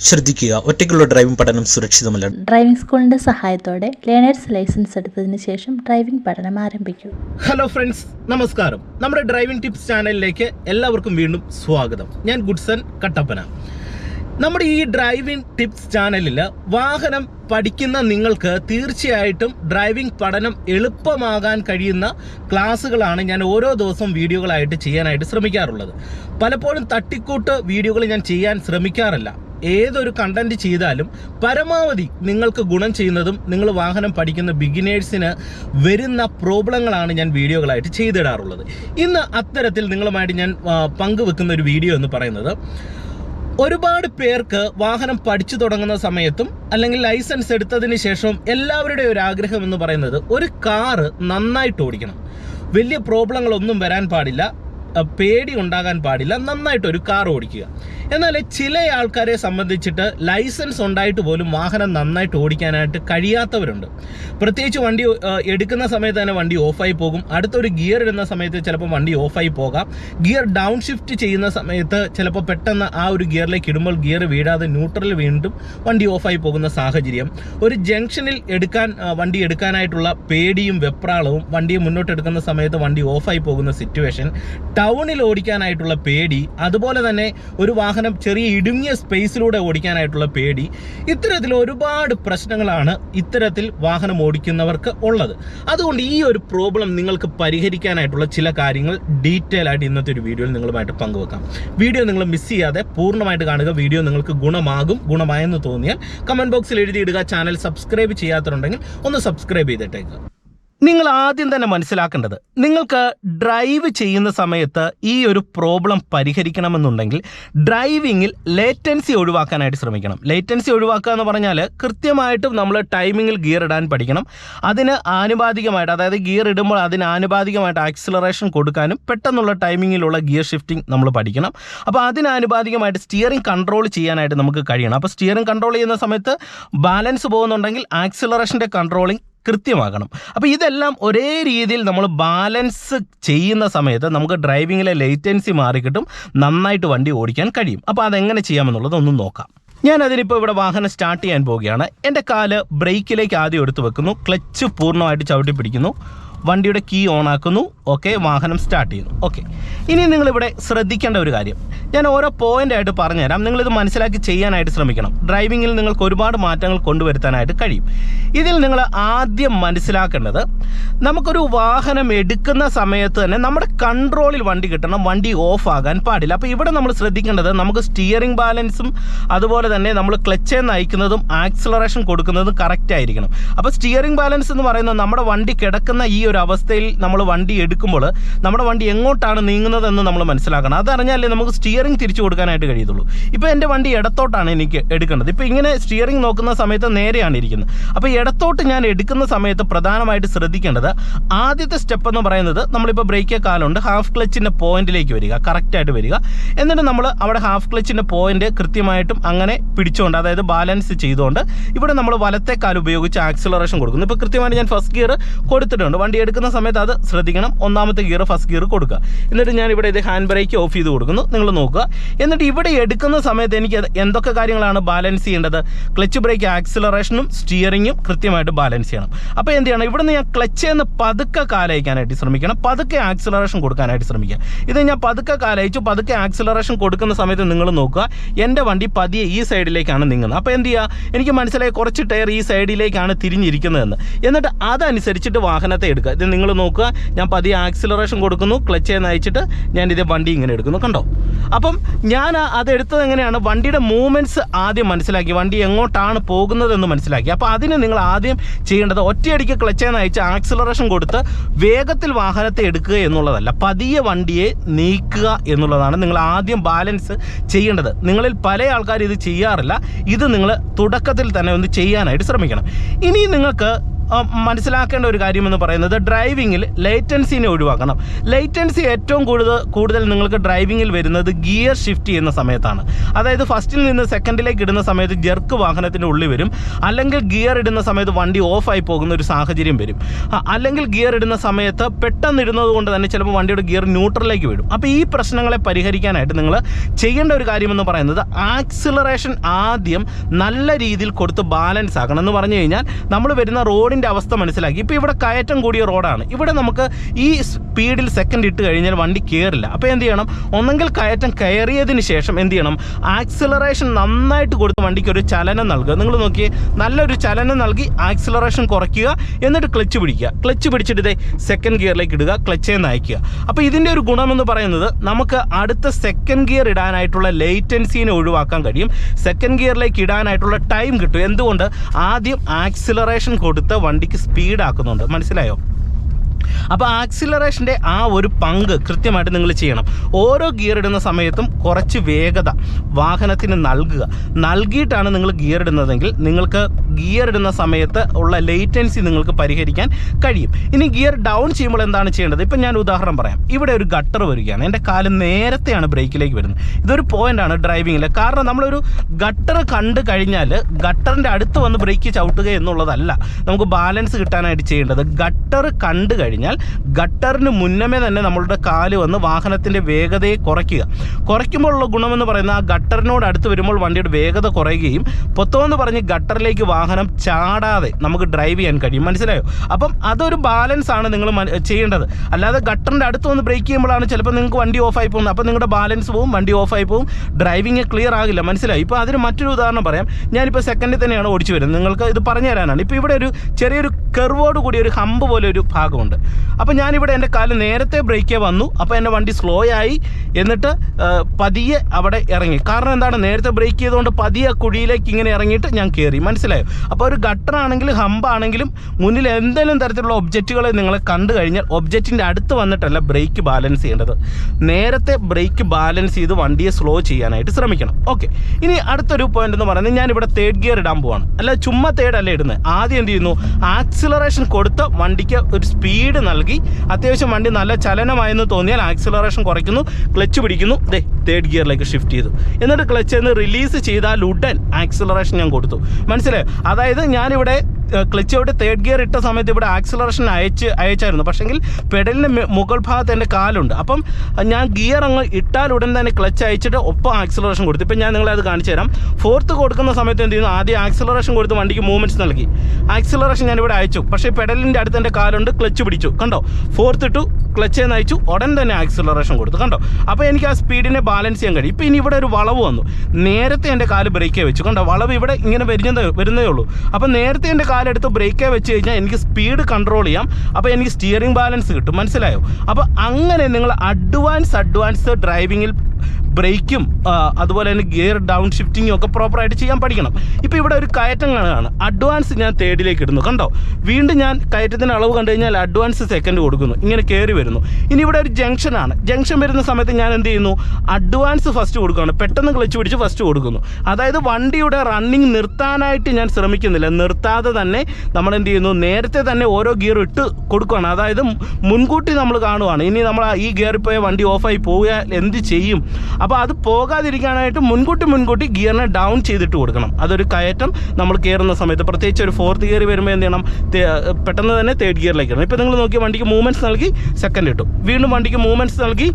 ശ്രദ്ധിക്കുക. ഒറ്റയ്ക്കുള്ള ഡ്രൈവിംഗ് പഠനം സുരക്ഷിതമല്ല. ഡ്രൈവിംഗ് സ്കൂളിന്റെ സഹായത്തോടെ ലേണേഴ്സ് ലൈസൻസ് എടുത്തതിന് ശേഷം ഡ്രൈവിംഗ് പഠനം ആരംഭിക്കൂ. ഹലോ ഫ്രണ്ട്സ് നമസ്കാരം. നമ്മുടെ ഡ്രൈവിംഗ് ടിപ്സ് ചാനലിലേക്ക് എല്ലാവർക്കും വീണ്ടും സ്വാഗതം. ഞാൻ ഗുഡ്സൺ കട്ടപ്പന. നമ്മുടെ ഈ ഡ്രൈവിംഗ് ടിപ്സ് ചാനലിൽ വാഹനം പഠിക്കുന്ന നിങ്ങൾക്ക് തീർച്ചയായിട്ടും ഡ്രൈവിംഗ് പഠനം എളുപ്പമാകാൻ കഴിയുന്ന ക്ലാസ്സുകളാണ് ഞാൻ ഓരോ ദിവസവും വീഡിയോകളായിട്ട് ചെയ്യാനായിട്ട് ശ്രമിക്കാറുള്ളത്. പലപ്പോഴും തട്ടിക്കൂട്ട് വീഡിയോകൾ ഞാൻ ചെയ്യാൻ ശ്രമിക്കാറില്ല. ഏതൊരു കണ്ടന്റ് ചെയ്താലും പരമാവധി നിങ്ങൾക്ക് ഗുണം ചെയ്യുന്നതും നിങ്ങൾ വാഹനം പഠിക്കുന്ന ബിഗിനേഴ്സിന് വരുന്ന പ്രോബ്ലങ്ങളാണ് ഞാൻ വീഡിയോകളായിട്ട് ചെയ്തിടാറുള്ളത്. ഇന്ന് അത്തരത്തിൽ നിങ്ങളുമായിട്ട് ഞാൻ പങ്കുവെക്കുന്ന ഒരു വീഡിയോ എന്ന് പറയുന്നത് ഒരുപാട് പേർക്ക് വാഹനം പഠിച്ചു തുടങ്ങുന്ന സമയത്തും അല്ലെങ്കിൽ ലൈസൻസ് എടുത്തതിന് ശേഷവും എല്ലാവരുടെയും ഒരു ആഗ്രഹം എന്ന് പറയുന്നത് ഒരു കാറ് നന്നായിട്ട് ഓടിക്കണം. വലിയ പ്രോബ്ലങ്ങളൊന്നും വരാൻ പാടില്ല. പേടി ഉണ്ടാകാൻ പാടില്ല. നന്നായിട്ട് ഒരു കാർ ഓടിക്കുക. എന്നാൽ ചില ആൾക്കാരെ സംബന്ധിച്ചിട്ട് ലൈസൻസ് ഉണ്ടായിട്ട് പോലും വാഹനം നന്നായിട്ട് ഓടിക്കാനായിട്ട് കഴിയാത്തവരുണ്ട്. പ്രത്യേകിച്ച് വണ്ടി എടുക്കുന്ന സമയത്ത് തന്നെ വണ്ടി ഓഫായി പോകും. അടുത്തൊരു ഗിയർ ഇടുന്ന സമയത്ത് ചിലപ്പോൾ വണ്ടി ഓഫായി പോകാം. ഗിയർ ഡൗൺ ഷിഫ്റ്റ് ചെയ്യുന്ന സമയത്ത് ചിലപ്പോൾ പെട്ടെന്ന് ആ ഒരു ഗിയറിലേക്ക് ഇടുമ്പോൾ ഗിയർ വീഴാതെ ന്യൂട്രൽ വീണ്ടും വണ്ടി ഓഫായി പോകുന്ന സാഹചര്യം. ഒരു ജംഗ്ഷനിൽ എടുക്കാൻ വണ്ടി എടുക്കാനായിട്ടുള്ള പേടിയും വെപ്രാളവും വണ്ടിയെ മുന്നോട്ടെടുക്കുന്ന സമയത്ത് വണ്ടി ഓഫായി പോകുന്ന സിറ്റുവേഷൻ ടൗണിൽ ഓടിക്കാനായിട്ടുള്ള പേടി അതുപോലെ തന്നെ ഒരു വാഹനം ചെറിയ ഇടുങ്ങിയ സ്പേസിലൂടെ ഓടിക്കാനായിട്ടുള്ള പേടി ഇത്തരത്തിൽ ഒരുപാട് പ്രശ്നങ്ങളാണ് ഇത്തരത്തിൽ വാഹനം ഓടിക്കുന്നവർക്ക് ഉള്ളത്. അതുകൊണ്ട് ഈ ഒരു പ്രോബ്ലം നിങ്ങൾക്ക് പരിഹരിക്കാനായിട്ടുള്ള ചില കാര്യങ്ങൾ ഡീറ്റെയിൽ ആയിട്ട് ഇന്നത്തെ ഒരു വീഡിയോയിൽ നിങ്ങളുമായിട്ട് പങ്കുവെക്കാം. വീഡിയോ നിങ്ങൾ മിസ് ചെയ്യാതെ പൂർണമായിട്ട് കാണുക. വീഡിയോ നിങ്ങൾക്ക് ഗുണമാകും ഗുണമായെന്ന് തോന്നിയാൽ കമന്റ് ബോക്സിൽ എഴുതിയിടുക. ചാനൽ സബ്സ്ക്രൈബ് ചെയ്യാത്തതുണ്ടെങ്കിൽ ഒന്ന് സബ്സ്ക്രൈബ് ചെയ്തിട്ടേക്കുക നിങ്ങൾ ആദ്യം തന്നെ മനസ്സിലാക്കേണ്ടത് നിങ്ങൾക്ക് ഡ്രൈവ് ചെയ്യുന്ന സമയത്ത് ഈ ഒരു പ്രോബ്ലം പരിഹരിക്കണമെന്നുണ്ടെങ്കിൽ ഡ്രൈവിങ്ങിൽ ലേറ്റൻസി ഒഴിവാക്കാനായിട്ട് ശ്രമിക്കണം. ലേറ്റൻസി ഒഴിവാക്കുക എന്ന് പറഞ്ഞാൽ കൃത്യമായിട്ടും നമ്മൾ ടൈമിങ്ങിൽ ഗിയർ ഇടാൻ പഠിക്കണം. അതിന് ആനുപാതികമായിട്ട് അതായത് ഗിയർ ഇടുമ്പോൾ അതിന് ആനുപാതികമായിട്ട് ആക്സിലറേഷൻ കൊടുക്കാനും പെട്ടെന്നുള്ള ടൈമിങ്ങിലുള്ള ഗിയർ ഷിഫ്റ്റിംഗ് നമ്മൾ പഠിക്കണം. അപ്പോൾ അതിനാനുപാതികമായിട്ട് സ്റ്റിയറിംഗ് കൺട്രോൾ ചെയ്യാനായിട്ട് നമുക്ക് കഴിയണം. അപ്പോൾ സ്റ്റിയറിംഗ് കൺട്രോൾ ചെയ്യുന്ന സമയത്ത് ബാലൻസ് പോകുന്നുണ്ടെങ്കിൽ ആക്സിലറേഷന്റെ കൺട്രോളിംഗ് കൃത്യമാകണം. അപ്പോൾ ഇതെല്ലാം ഒരേ രീതിയിൽ നമ്മൾ ബാലൻസ് ചെയ്യുന്ന സമയത്ത് നമുക്ക് ഡ്രൈവിങ്ങിലെ ലേറ്റൻസി മാറിക്കിട്ടും നന്നായിട്ട് വണ്ടി ഓടിക്കാൻ കഴിയും. അപ്പോൾ അതെങ്ങനെ ചെയ്യാമെന്നുള്ളത് ഒന്ന് നോക്കാം. ഞാൻ അതിനിപ്പോൾ ഇവിടെ വാഹനം സ്റ്റാർട്ട് ചെയ്യാൻ പോവുകയാണ്. എന്റെ കാൽ ബ്രേക്കിലേക്ക് ആദ്യം എടുത്തു വെക്കുന്നു. ക്ലച്ച് പൂർണമായിട്ട് ചവിട്ടി പിടിക്കുന്നു. വണ്ടിയുടെ കീ ഓൺ ആക്കുന്നു. ഓക്കെ വാഹനം സ്റ്റാർട്ട് ചെയ്യുന്നു. ഓക്കെ ഇനി നിങ്ങളിവിടെ ശ്രദ്ധിക്കേണ്ട ഒരു കാര്യം. ഞാൻ ഓരോ പോയിന്റ് ആയിട്ട് പറഞ്ഞുതരാം. നിങ്ങളിത് മനസ്സിലാക്കി ചെയ്യാനായിട്ട് ശ്രമിക്കണം. ഡ്രൈവിങ്ങിൽ നിങ്ങൾക്ക് ഒരുപാട് മാറ്റങ്ങൾ കൊണ്ടുവരുത്താനായിട്ട് കഴിയും. ഇതിൽ നിങ്ങൾ ആദ്യം മനസ്സിലാക്കേണ്ടത് നമുക്കൊരു വാഹനം എടുക്കുന്ന സമയത്ത് തന്നെ നമ്മുടെ കൺട്രോളിൽ വണ്ടി കിട്ടണം വണ്ടി ഓഫ് ആകാൻ പാടില്ല. അപ്പോൾ ഇവിടെ നമ്മൾ ശ്രദ്ധിക്കേണ്ടത് നമുക്ക് സ്റ്റിയറിംഗ് ബാലൻസും അതുപോലെ തന്നെ നമ്മൾ ക്ലച്ച് നയിക്കുന്നതും ആക്സിലറേഷൻ കൊടുക്കുന്നതും കറക്റ്റ് ആയിരിക്കണം. അപ്പോൾ സ്റ്റിയറിംഗ് ബാലൻസ് എന്ന് പറയുന്നത് നമ്മുടെ വണ്ടി കിടക്കുന്ന ഈ അവസ്ഥയിൽ നമ്മൾ വണ്ടി എടുക്കുമ്പോൾ നമ്മുടെ വണ്ടി എങ്ങോട്ടാണ് നീങ്ങുന്നതെന്ന് നമ്മൾ മനസ്സിലാക്കണം. അതറിഞ്ഞാലേ നമുക്ക് സ്റ്റിയറിംഗ് തിരിച്ചു കൊടുക്കാനായിട്ട് കഴിയത്തുള്ളൂ. ഇപ്പോൾ എന്റെ വണ്ടി ഇടത്തോട്ടാണ് എനിക്ക് എടുക്കേണ്ടത്. ഇപ്പോൾ ഇങ്ങനെ സ്റ്റിയറിംഗ് നോക്കുന്ന സമയത്ത് നേരെയാണ് ഇരിക്കുന്നത്. അപ്പോൾ ഇടത്തോട്ട് ഞാൻ എടുക്കുന്ന സമയത്ത് പ്രധാനമായിട്ട് ശ്രദ്ധിക്കേണ്ടത് ആദ്യത്തെ സ്റ്റെപ്പ് എന്ന് പറയുന്നത് നമ്മളിപ്പോൾ ബ്രേക്ക് കാലുണ്ട്. ഹാഫ് ക്ലച്ചിന്റെ പോയിന്റിലേക്ക് വരിക. കറക്റ്റായിട്ട് വരിക. എന്നിട്ട് നമ്മൾ അവിടെ ഹാഫ് ക്ലച്ചിന്റെ പോയിന്റ് കൃത്യമായിട്ടും അങ്ങനെ പിടിച്ചുകൊണ്ട് അതായത് ബാലൻസ് ചെയ്തുകൊണ്ട് ഇവിടെ നമ്മൾ വലത്തെ കാൽ ഉപയോഗിച്ച് ആക്സിലറേഷൻ കൊടുക്കുന്നു. ഇപ്പോൾ കൃത്യമായിട്ട് ഞാൻ ഫസ്റ്റ് ഗിയർ കൊടുത്തിട്ടുണ്ട്. വണ്ടി എടുക്കുന്ന സമയത്ത് അത് ശ്രദ്ധിക്കണം. ഒന്നാമത്തെ ഗിയർ ഫസ്റ്റ് ഗിയർ കൊടുക്കുക. എന്നിട്ട് ഞാൻ ഇവിടെ ഇത് ഹാൻഡ് ബ്രേക്ക് ഓഫ് ചെയ്ത് കൊടുക്കുന്നു. നിങ്ങൾ നോക്കുക. എന്നിട്ട് ഇവിടെ എടുക്കുന്ന സമയത്ത് എനിക്ക് എന്തൊക്കെ കാര്യങ്ങളാണ് ബാലൻസ് ചെയ്യേണ്ടത്? ക്ലച്ച് ബ്രേക്ക് ആക്സിലറേഷനും സ്റ്റിയറിങ്ങും കൃത്യമായിട്ട് ബാലൻസ് ചെയ്യണം. അപ്പോൾ എന്ത് ചെയ്യണം? ഇവിടുന്ന് ഞാൻ ക്ലച്ച് എന്ന് പതുക്കെ കാലയക്കാനായിട്ട് ശ്രമിക്കണം. പതുക്കെ ആക്സിലറേഷൻ കൊടുക്കാനായിട്ട് ശ്രമിക്കുക. ഇത് ഞാൻ പതുക്കെ കാലയച്ചു പതുക്കെ ആക്സിലറേഷൻ കൊടുക്കുന്ന സമയത്ത് നിങ്ങൾ നോക്കുക. എന്റെ വണ്ടി പതിയെ ഈ സൈഡിലേക്കാണ് നീങ്ങുന്നത്. അപ്പോൾ എന്ത് ചെയ്യുക? എനിക്ക് മനസ്സിലായി കുറച്ച് ടയർ ഈ സൈഡിലേക്കാണ് തിരിഞ്ഞിരിക്കുന്നതെന്ന്. എന്നിട്ട് അതനുസരിച്ചിട്ട് വാഹനത്തെ എടുക്കുക. ഇത് നിങ്ങൾ നോക്കുക. ഞാൻ പതിയെ ആക്സിലറേഷൻ കൊടുക്കുന്നു. ക്ലച്ച് നയിച്ചിട്ട് ഞാൻ ഇതേ വണ്ടി ഇങ്ങനെ എടുക്കുന്നു. കണ്ടോ? അപ്പം ഞാൻ ആ- അത് എടുത്തത് എങ്ങനെയാണ്? വണ്ടിയുടെ മൂവ്മെന്റ്സ് ആദ്യം മനസ്സിലാക്കി. വണ്ടി എങ്ങോട്ടാണ് പോകുന്നതെന്ന് മനസ്സിലാക്കി. അപ്പോൾ അതിന് നിങ്ങൾ ആദ്യം ചെയ്യേണ്ടത് ഒറ്റയടിക്ക് ക്ലച്ച് നയിച്ച് ആക്സിലറേഷൻ കൊടുത്ത് വേഗത്തിൽ വാഹനത്തെ എടുക്കുക എന്നുള്ളതല്ല. പതിയെ വണ്ടിയെ നീക്കുക എന്നുള്ളതാണ് നിങ്ങൾ ആദ്യം ബാലൻസ് ചെയ്യേണ്ടത്. നിങ്ങളിൽ പല ആൾക്കാർ ഇത് ചെയ്യാറില്ല. ഇത് നിങ്ങൾ തുടക്കത്തിൽ തന്നെ ഒന്ന് ചെയ്യാനായിട്ട് ശ്രമിക്കണം. ഇനി നിങ്ങൾക്ക് മനസ്സിലാക്കേണ്ട ഒരു കാര്യമെന്ന് പറയുന്നത് ഡ്രൈവിങ്ങിൽ ലൈറ്റൻസിനെ ഒഴിവാക്കണം. ലൈറ്റൻസി ഏറ്റവും കൂടുതൽ കൂടുതൽ നിങ്ങൾക്ക് ഡ്രൈവിങ്ങിൽ വരുന്നത് ഗിയർ ഷിഫ്റ്റ് ചെയ്യുന്ന സമയത്താണ്. അതായത് ഫസ്റ്റിൽ നിന്ന് സെക്കൻഡിലേക്ക് ഇടുന്ന സമയത്ത് ജെർക്ക് വാഹനത്തിന്റെ ഉള്ളിൽ വരും. അല്ലെങ്കിൽ ഗിയർ ഇടുന്ന സമയത്ത് വണ്ടി ഓഫായി പോകുന്ന ഒരു സാഹചര്യം വരും. അല്ലെങ്കിൽ ഗിയർ ഇടുന്ന സമയത്ത് പെട്ടെന്ന് ഇടുന്നത് കൊണ്ട് തന്നെ ചിലപ്പോൾ വണ്ടിയുടെ ഗിയർ ന്യൂട്രലിലേക്ക് വരും അപ്പോൾ ഈ പ്രശ്നങ്ങളെ പരിഹരിക്കാനായിട്ട് നിങ്ങൾ ചെയ്യേണ്ട ഒരു കാര്യമെന്ന് പറയുന്നത് ആക്സിലറേഷൻ ആദ്യം നല്ല രീതിയിൽ കൊടുത്ത് ബാലൻസ് ആക്കണം എന്ന് പറഞ്ഞു കഴിഞ്ഞാൽ നമ്മൾ വരുന്ന റോഡിന്റെ അവസ്ഥ മനസ്സിലാക്കി. ഇപ്പോൾ ഇവിടെ കയറ്റം കൂടിയ റോഡാണ്. ഇവിടെ നമുക്ക് ഈ സ്പീഡിൽ സെക്കൻഡ് ഇട്ട് കഴിഞ്ഞാൽ വണ്ടി കയറില്ല അപ്പോൾ എന്ത് ചെയ്യണം? ഒന്നെങ്കിൽ കയറ്റം കയറിയതിന് ശേഷം എന്ത് ചെയ്യണം? ആക്സിലറേഷൻ നന്നായിട്ട് കൊടുത്ത് വണ്ടിക്ക് ഒരു ചലനം നൽകുക. നിങ്ങൾ നോക്കിയേ നല്ലൊരു ചലനം നൽകി ആക്സിലറേഷൻ കുറയ്ക്കുക. എന്നിട്ട് ക്ലച്ച് പിടിക്കുക. ക്ലച്ച് പിടിച്ചിട്ട് ഇതേ സെക്കൻഡ് ഗിയറിലേക്ക് ഇടുക ക്ലച്ചേ നയിക്കുക. അപ്പോൾ ഇതിന്റെ ഒരു ഗുണമെന്ന് പറയുന്നത് നമുക്ക് അടുത്ത സെക്കൻഡ് ഗിയർ ഇടാനായിട്ടുള്ള ലേറ്റൻസീനെ ഒഴിവാക്കാൻ കഴിയും. സെക്കൻഡ് ഗിയറിലേക്ക് ഇടാനായിട്ടുള്ള ടൈം കിട്ടും. എന്തുകൊണ്ട്? ആദ്യം ആക്സിലറേഷൻ കൊടുത്ത് വണ്ടിക്ക് സ്പീഡ് ആക്കുന്നുണ്ട്. മനസ്സിലായോ? അപ്പോൾ ആക്സിലറേഷന്റെ ആ ഒരു പങ്ക് കൃത്യമായിട്ട് നിങ്ങൾ ചെയ്യണം. ഓരോ ഗിയർ ഇടുന്ന സമയത്തും കുറച്ച് വേഗത വാഹനത്തിന് നൽകുക. നൽകിയിട്ടാണ് നിങ്ങൾ ഗിയർ ഇടുന്നതെങ്കിൽ നിങ്ങൾക്ക് ഗിയർ ഇടുന്ന സമയത്ത് ഉള്ള ലേറ്റൻസി നിങ്ങൾക്ക് പരിഹരിക്കാൻ കഴിയും. ഇനി ഗിയർ ഡൗൺ ചെയ്യുമ്പോൾ എന്താണ് ചെയ്യേണ്ടത്? ഇപ്പം ഞാൻ ഉദാഹരണം പറയാം. ഇവിടെ ഒരു ഗട്ടർ വരികയാണ്. എന്റെ കാൽ നേരത്തെയാണ് ബ്രേക്കിലേക്ക് വരുന്നത്. ഇതൊരു പോയിന്റാണ് ഡ്രൈവിങ്ങിൽ കാരണം നമ്മളൊരു ഗട്ടർ കണ്ടു കഴിഞ്ഞാൽ ഗട്ടറിന്റെ അടുത്ത് വന്ന് ബ്രേക്ക് ചവിട്ടുക എന്നുള്ളതല്ല. നമുക്ക് ബാലൻസ് കിട്ടാനായിട്ട് ചെയ്യേണ്ടത്. ഗട്ടർ കണ്ടു കഴിഞ്ഞാൽ ഗട്ടറിന് മുന്നമേ തന്നെ നമ്മളുടെ കാൽ വന്ന് വാഹനത്തിന്റെ വേഗതയെ കുറയ്ക്കുക. കുറയ്ക്കുമ്പോഴുള്ള ഗുണമെന്ന് പറയുന്ന ആ ഗട്ടറിനോട് അടുത്ത് വരുമ്പോൾ വണ്ടിയുടെ വേഗത കുറയുകയും പൊത്തോന്ന് പറഞ്ഞ് ഗട്ടറിലേക്ക് വാഹനം ചാടാതെ നമുക്ക് ഡ്രൈവ് ചെയ്യാൻ കഴിയും. മനസ്സിലായോ? അപ്പം അതൊരു ബാലൻസ് ആണ് നിങ്ങൾ ചെയ്യേണ്ടത്. അല്ലാതെ ഗട്ടറിന്റെ അടുത്ത് വന്ന് ബ്രേക്ക് ചെയ്യുമ്പോഴാണ് ചിലപ്പോൾ നിങ്ങൾക്ക് വണ്ടി ഓഫായി പോകുന്നത്. അപ്പം നിങ്ങളുടെ ബാലൻസ് പോവും വണ്ടി ഓഫായി പോവും ഡ്രൈവിങ് ക്ലിയർ ആകില്ല. മനസ്സിലായി? ഇപ്പോൾ അതിന് മറ്റൊരു ഉദാഹരണം പറയാം. ഞാനിപ്പോൾ സെക്കൻഡിൽ തന്നെയാണ് ഓടിച്ചു വരുന്നത്. നിങ്ങൾക്ക് ഇത് പറഞ്ഞു തരാനാണ് ഇപ്പോൾ ഇവിടെ ഒരു ചെറിയൊരു കെർവോട് കൂടി ഒരു ഹമ്പ് പോലെ ഒരു ഭാഗമുണ്ട്. അപ്പോൾ ഞാനിവിടെ എന്റെ കാൽ നേരത്തെ ബ്രേക്കേ വന്നു. അപ്പോൾ എന്റെ വണ്ടി സ്ലോ ആയി. എന്നിട്ട് പതിയെ അവിടെ ഇറങ്ങി. കാരണം എന്താണ്? നേരത്തെ ബ്രേക്ക് ചെയ്തുകൊണ്ട് പതിയെ കുഴിയിലേക്ക് ഇങ്ങനെ ഇറങ്ങിയിട്ട് ഞാൻ കയറി മനസ്സിലായോ? അപ്പോൾ ഒരു ഗട്ടറാണെങ്കിലും ഹമ്പാണെങ്കിലും മുന്നിൽ എന്തെങ്കിലും തരത്തിലുള്ള ഒബ്ജക്റ്റുകളെ നിങ്ങൾ കണ്ടു കഴിഞ്ഞാൽ ഒബ്ജക്റ്റിന്റെ അടുത്ത് വന്നിട്ടല്ല ബ്രേക്ക് ബാലൻസ് ചെയ്യേണ്ടത്. നേരത്തെ ബ്രേക്ക് ബാലൻസ് ചെയ്ത് വണ്ടിയെ സ്ലോ ചെയ്യാനായിട്ട് ശ്രമിക്കണം. ഓക്കെ ഇനി അടുത്തൊരു പോയിന്റ് എന്ന് പറയുന്നത് ഞാനിവിടെ തേർഡ് ഗിയർ ഇടാൻ പോവാണ്. അല്ല ചുമ്മാ തേർഡ് അല്ല ഇടുന്നത്? ആദ്യം എന്ത് ചെയ്യുന്നു? ആക്സിലറേഷൻ കൊടുത്ത് വണ്ടിക്ക് ഒരു സ്പീഡ് നൽകി. അത്യാവശ്യം വണ്ടി നല്ല ചലനമായെന്ന് തോന്നിയാൽ ആക്സിലറേഷൻ കുറയ്ക്കുന്നു. ക്ലച്ച് പിടിക്കുന്നു. ദേ തേർഡ് ഗിയറിലേക്ക് ഷിഫ്റ്റ് ചെയ്തു. എന്നിട്ട് ക്ലച്ച് എന്ന് റിലീസ് ചെയ്താൽ ഉടൻ ആക്സിലറേഷൻ ഞാൻ കൊടുത്തു. മനസ്സിലായോ? അതായത് ഞാനിവിടെ ക്ലച്ച് ഔട്ട് തേർഡ് ഗിയർ ഇട്ട സമയത്ത് ഇവിടെ ആക്സിലറേഷൻ അയച്ച് അയച്ചായിരുന്നു. പക്ഷെങ്കിൽ പെഡലിന്റെ മുകൾ ഭാഗത്ത് എന്റെ കാലുണ്ട്. അപ്പം ഞാൻ ഗിയർ അങ്ങ് ഇട്ടാൽ ഉടൻ തന്നെ ക്ലച്ച് അയച്ചിട്ട് ഒപ്പം ആക്സിലറേഷൻ കൊടുത്തു. ഇപ്പം ഞാൻ നിങ്ങളെ അത് കാണിച്ചു തരാം. ഫോർത്ത് കൊടുക്കുന്ന സമയത്ത് എന്ത് ചെയ്യുന്നു? ആദ്യം ആക്സിലറേഷൻ കൊടുത്ത് വണ്ടിക്ക് മൂവ്മെന്റ്സ് നൽകി. ആക്സിലറേഷൻ ഞാൻ ഇവിടെ അയച്ചു. പക്ഷേ പെഡലിന്റെ അടുത്ത് എന്റെ കാലുണ്ട് ക്ലച്ച് പിടിച്ചു. കണ്ടോ? ഫോർത്ത് ഇട്ടു ക്ലച്ച് എന്ന് അയച്ചു. ഉടൻ തന്നെ ആക്സിലറേഷൻ കൊടുത്തു. കണ്ടോ? അപ്പോൾ എനിക്ക് ആ സ്പീഡിനെ ബാലൻസ് ചെയ്യാൻ കഴിയും. ഇപ്പോൾ ഇനി ഇവിടെ ഒരു വളവ് വന്നു. നേരത്തെ എന്റെ കാൽ ബ്രേക്കേ വെച്ചു. കണ്ടോ? വളവ് ഇവിടെ ഇങ്ങനെ വരുന്നത് വരുന്നേ ഉള്ളൂ. അപ്പോൾ നേരത്തെ എന്റെ കാലെടുത്ത് ബ്രേക്കേ വെച്ച് കഴിഞ്ഞാൽ എനിക്ക് സ്പീഡ് കൺട്രോൾ ചെയ്യാം. അപ്പോൾ എനിക്ക് സ്റ്റിയറിംഗ് ബാലൻസ് കിട്ടും. മനസ്സിലായോ? അപ്പോൾ അങ്ങനെ നിങ്ങൾ അഡ്വാൻസ് അഡ്വാൻസ് ഡ്രൈവിങ്ങിൽ ബ്രേക്കും അതുപോലെ തന്നെ ഗിയർ ഡൗൺ ഷിഫ്റ്റിങ്ങും ഒക്കെ പ്രോപ്പറായിട്ട് ചെയ്യാൻ പഠിക്കണം. ഇപ്പോൾ ഇവിടെ ഒരു കയറ്റം കാണുകയാണ്. അഡ്വാൻസ് ഞാൻ തേർഡിലേക്ക് ഇടുന്നു. കണ്ടോ? വീണ്ടും ഞാൻ കയറ്റത്തിന്റെ അളവ് കണ്ടു കഴിഞ്ഞാൽ അഡ്വാൻസ് സെക്കൻഡ് കൊടുക്കുന്നു. ഇങ്ങനെ കയറി വരുന്നു. ഇനി ഇവിടെ ഒരു ജംഗ്ഷനാണ് ജംഗ്ഷൻ വരുന്ന സമയത്ത് ഞാൻ എന്ത് ചെയ്യുന്നു? അഡ്വാൻസ് ഫസ്റ്റ് കൊടുക്കുകയാണ്. പെട്ടെന്ന് ക്ലച്ച് പിടിച്ച് ഫസ്റ്റ് കൊടുക്കുന്നു. അതായത് വണ്ടിയുടെ റണ്ണിങ് നിർത്താനായിട്ട് ഞാൻ ശ്രമിക്കുന്നില്ല. നിർത്താതെ തന്നെ നമ്മൾ എന്ത് ചെയ്യുന്നു? നേരത്തെ തന്നെ ഓരോ ഗിയർ ഇട്ട് കൊടുക്കുകയാണ്. അതായത് മുൻകൂട്ടി നമ്മൾ കാണുവാണ്. ഇനി നമ്മൾ ഈ ഗിയറിൽ പോയ വണ്ടി ഓഫായി പോവുക എന്ത് ചെയ്യും? അപ്പോൾ അത് പോകാതിരിക്കാനായിട്ട് മുൻകൂട്ടി മുൻകൂട്ടി ഗിയറിനെ ഡൗൺ ചെയ്തിട്ട് കൊടുക്കണം. അതൊരു കയറ്റം. നമ്മൾ കയറുന്ന സമയത്ത് പ്രത്യേകിച്ച് ഒരു ഫോർത്ത് ഗിയർ വരുമ്പോൾ എന്ത് ചെയ്യണം? പെട്ടെന്ന് തന്നെ തേർഡ് ഗിയറിലേക്ക് ഇടണം. ഇപ്പോൾ നിങ്ങൾ നോക്കിയ വണ്ടിക്ക് മൂവ്മെന്റ്സ് നൽകി സെക്കൻഡ് ഇട്ടു. വീണ്ടും വണ്ടിക്ക് മൂവ്മെന്റ്സ് നൽകി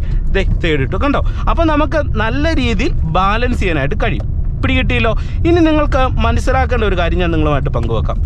തേർഡ് ഇട്ടു. കണ്ടോ? അപ്പോൾ നമുക്ക് നല്ല രീതിയിൽ ബാലൻസ് ചെയ്യാനായിട്ട് കഴിയും. പിടികിട്ടിയല്ലോ? ഇനി നിങ്ങൾക്ക് മനസ്സിലാക്കേണ്ട ഒരു കാര്യം ഞാൻ നിങ്ങളുമായിട്ട് പങ്കുവെക്കാം.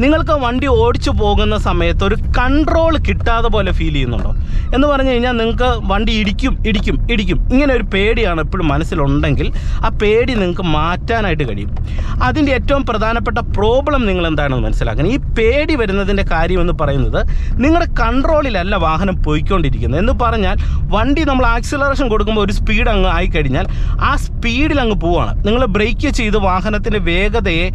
നിങ്ങൾക്ക് വണ്ടി ഓടിച്ചു പോകുന്ന സമയത്ത് ഒരു കൺട്രോൾ കിട്ടാതെ പോലെ ഫീൽ ചെയ്യുന്നുണ്ടോ? എന്ന് പറഞ്ഞു കഴിഞ്ഞാൽ നിങ്ങൾക്ക് വണ്ടി ഇടിക്കും ഇടിക്കും ഇടിക്കും. ഇങ്ങനെ ഒരു പേടിയാണ് എപ്പോഴും മനസ്സിലുണ്ടെങ്കിൽ ആ പേടി നിങ്ങൾക്ക് മാറ്റാനായിട്ട് കഴിയും. അതിന്റെ ഏറ്റവും പ്രധാനപ്പെട്ട പ്രോബ്ലം നിങ്ങൾ എന്താണെന്ന് മനസ്സിലാക്കണം. ഈ പേടി വരുന്നതിന്റെ കാര്യം എന്ന് പറയുന്നത് നിങ്ങളുടെ കൺട്രോളിലല്ല വാഹനം പോയിക്കൊണ്ടിരിക്കുന്നത്. എന്ന് പറഞ്ഞാൽ വണ്ടി നമ്മൾ ആക്സിലറേഷൻ കൊടുക്കുമ്പോൾ ഒരു സ്പീഡ് അങ്ങ് ആയിക്കഴിഞ്ഞാൽ ആ സ്പീഡിൽ അങ്ങ് പോവുകയാണ് നിങ്ങൾ ബ്രേക്ക് ചെയ്ത് വാഹനത്തിന്റെ വേഗതയെ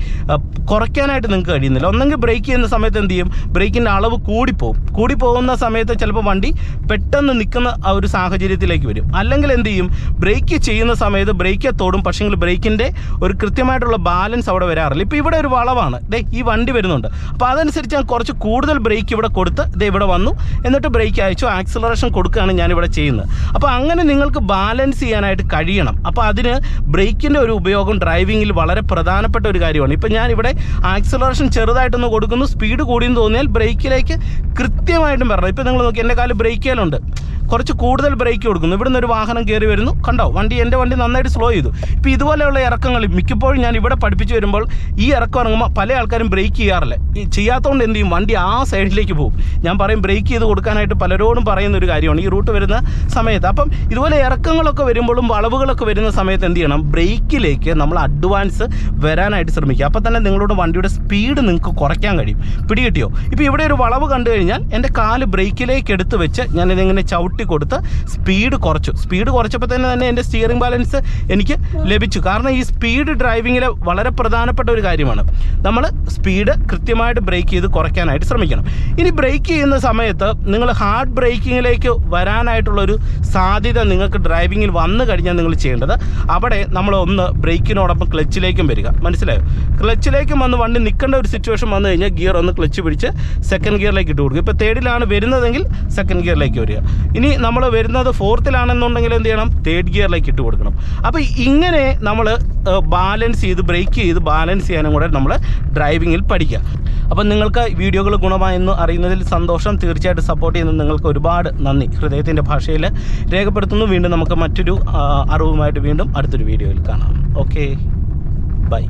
കുറയ്ക്കാനായിട്ട് നിങ്ങൾക്ക് കഴിയുന്നില്ല. ഒന്നെങ്കിൽ അല്ലെങ്കിൽ ബ്രേക്ക് ചെയ്യുന്ന സമയത്ത് എന്ത് ചെയ്യും? ബ്രേക്കിന്റെ അളവ് കൂടിപ്പോവും. കൂടിപ്പോകുന്ന സമയത്ത് ചിലപ്പോൾ വണ്ടി പെട്ടെന്ന് നിൽക്കുന്ന ആ ഒരു സാഹചര്യത്തിലേക്ക് വരും. അല്ലെങ്കിൽ എന്ത് ചെയ്യും? ബ്രേക്ക് ചെയ്യുന്ന സമയത്ത് ബ്രേക്ക് തൊടും പക്ഷേങ്കിൽ ബ്രേക്കിന്റെ ഒരു കൃത്യമായിട്ടുള്ള ബാലൻസ് അവിടെ വരാറില്ല. ഇപ്പോൾ ഇവിടെ ഒരു വളവാണ്. ദേ ഈ വണ്ടി വരുന്നുണ്ട്. അപ്പോൾ അതനുസരിച്ച് ഞാൻ കുറച്ച് കൂടുതൽ ബ്രേക്ക് ഇവിടെ കൊടുത്ത് ദേ ഇവിടെ വന്നു. എന്നിട്ട് ബ്രേക്ക് അയച്ചു. ആക്സിലറേഷൻ കൊടുക്കുകയാണ് ഞാനിവിടെ ചെയ്യുന്നത്. അപ്പോൾ അങ്ങനെ നിങ്ങൾക്ക് ബാലൻസ് ചെയ്യാനായിട്ട് കഴിയണം. അപ്പോൾ അതിന് ബ്രേക്കിന്റെ ഒരു ഉപയോഗം ഡ്രൈവിങ്ങിൽ വളരെ പ്രധാനപ്പെട്ട ഒരു കാര്യമാണ്. ഇപ്പോൾ ഞാനിവിടെ ആക്സിലറേഷൻ ചെറുതായിട്ടൊന്ന് കൊടുക്കുന്നു. സ്പീഡ് കൂടിയെന്ന് തോന്നിയാൽ ബ്രേക്കിലേക്ക് കൃത്യമായിട്ടും വരണം. ഇപ്പോൾ നിങ്ങൾ നോക്കി എന്റെ കാൽ ബ്രേക്കിലുണ്ട് കുറച്ച് കൂടുതൽ ബ്രേക്ക് കൊടുക്കുന്നു. ഇവിടുന്ന് ഒരു വാഹനം കയറി വരുന്നു. കണ്ടോ? വണ്ടി എന്റെ വണ്ടി നന്നായിട്ട് സ്ലോ ചെയ്തു. ഇപ്പോൾ ഇതുപോലെയുള്ള ഇറക്കങ്ങൾ മിക്കപ്പോഴും ഞാൻ ഇവിടെ പഠിപ്പിച്ച് വരുമ്പോൾ ഈ ഇറക്കം ഇറങ്ങുമ്പോൾ പല ആൾക്കാരും ബ്രേക്ക് ചെയ്യാറില്ല. ഈ ചെയ്യാത്തതുകൊണ്ട് എന്ത് ചെയ്യും? വണ്ടി ആ സൈഡിലേക്ക് പോകും. ഞാൻ പറയും ബ്രേക്ക് ചെയ്ത് കൊടുക്കാനായിട്ട് പലരോടും പറയുന്ന ഒരു കാര്യമാണ്. ഈ റൂട്ട് വരുന്ന സമയത്ത്. അപ്പം ഇതുപോലെ ഇറക്കങ്ങളൊക്കെ വരുമ്പോഴും വളവുകളൊക്കെ വരുന്ന സമയത്ത് എന്ത് ചെയ്യണം? ബ്രേക്കിലേക്ക് നമ്മൾ അഡ്വാൻസ് വരാനായിട്ട് ശ്രമിക്കുക. അപ്പോൾ തന്നെ നിങ്ങളുടെ വണ്ടിയുടെ സ്പീഡ് നിങ്ങൾക്ക് കുറയ്ക്കാൻ കഴിയും. പിടികിട്ടിയോ? ഇപ്പോൾ ഇവിടെ ഒരു വളവ് കണ്ടു കഴിഞ്ഞാൽ എന്റെ കാൽ ബ്രേക്കിലേക്ക് എടുത്ത് വെച്ച് ഞാനിതിങ്ങനെ ചവിട്ടി കൊടുത്ത് സ്പീഡ് കുറച്ചു. സ്പീഡ് കുറച്ചപ്പോൾ തന്നെ തന്നെ എന്റെ സ്റ്റിയറിംഗ് ബാലൻസ് എനിക്ക് ലഭിച്ചു. കാരണം ഈ സ്പീഡ് ഡ്രൈവിങ്ങിൽ വളരെ പ്രധാനപ്പെട്ട ഒരു കാര്യമാണ്. നമ്മൾ സ്പീഡ് കൃത്യമായിട്ട് ബ്രേക്ക് ചെയ്ത് കുറയ്ക്കാനായിട്ട് ശ്രമിക്കണം. ഇനി ബ്രേക്ക് ചെയ്യുന്ന സമയത്ത് നിങ്ങൾ ഹാർഡ് ബ്രേക്കിങ്ങിലേക്ക് വരാനായിട്ടുള്ളൊരു സാധ്യത നിങ്ങൾക്ക് ഡ്രൈവിങ്ങിൽ വന്നു കഴിഞ്ഞാൽ നിങ്ങൾ ചെയ്യേണ്ടത് അവിടെ നമ്മൾ ഒന്ന് ബ്രേക്കിനോടൊപ്പം ക്ലച്ചിലേക്കും വരിക. മനസ്സിലായോ? ക്ലച്ചിലേക്കും വന്ന് വണ്ടി നിൽക്കേണ്ട ഒരു സിറ്റുവേഷൻ വന്നു കഴിഞ്ഞാൽ ഗിയർ ഒന്ന് ക്ലച്ച് പിടിച്ച് സെക്കൻഡ് ഗിയറിലേക്ക് ഇട്ട് കൊടുക്കുക. ഇപ്പോൾ തേർഡിലാണ് വരുന്നതെങ്കിൽ സെക്കൻഡ് ഗിയറിലേക്ക് വരിക. ഇനി നമ്മൾ വരുന്നത് ഫോർത്തിലാണെന്നുണ്ടെങ്കിൽ എന്ത് ചെയ്യണം? തേർഡ് ഗിയറിലേക്ക് ഇട്ട് കൊടുക്കണം. അപ്പോൾ ഇങ്ങനെ നമ്മൾ ബാലൻസ് ചെയ്ത് ബ്രേക്ക് ചെയ്ത് ബാലൻസ് ചെയ്യാനും കൂടെ നമ്മൾ ഡ്രൈവിങ്ങിൽ പഠിക്കുക അപ്പം നിങ്ങൾക്ക് വീഡിയോകൾ ഗുണമായെന്ന് അറിയുന്നതിൽ സന്തോഷം. തീർച്ചയായിട്ടും സപ്പോർട്ട് ചെയ്യുന്ന നിങ്ങൾക്ക് ഒരുപാട് നന്ദി. ഹൃദയത്തിന്റെ ഭാഷയിൽ രേഖപ്പെടുത്തുന്നു. വീണ്ടും നമുക്ക് മറ്റൊരു അറിവുമായിട്ട് വീണ്ടും അടുത്തൊരു വീഡിയോയിൽ കാണാം. Okay bye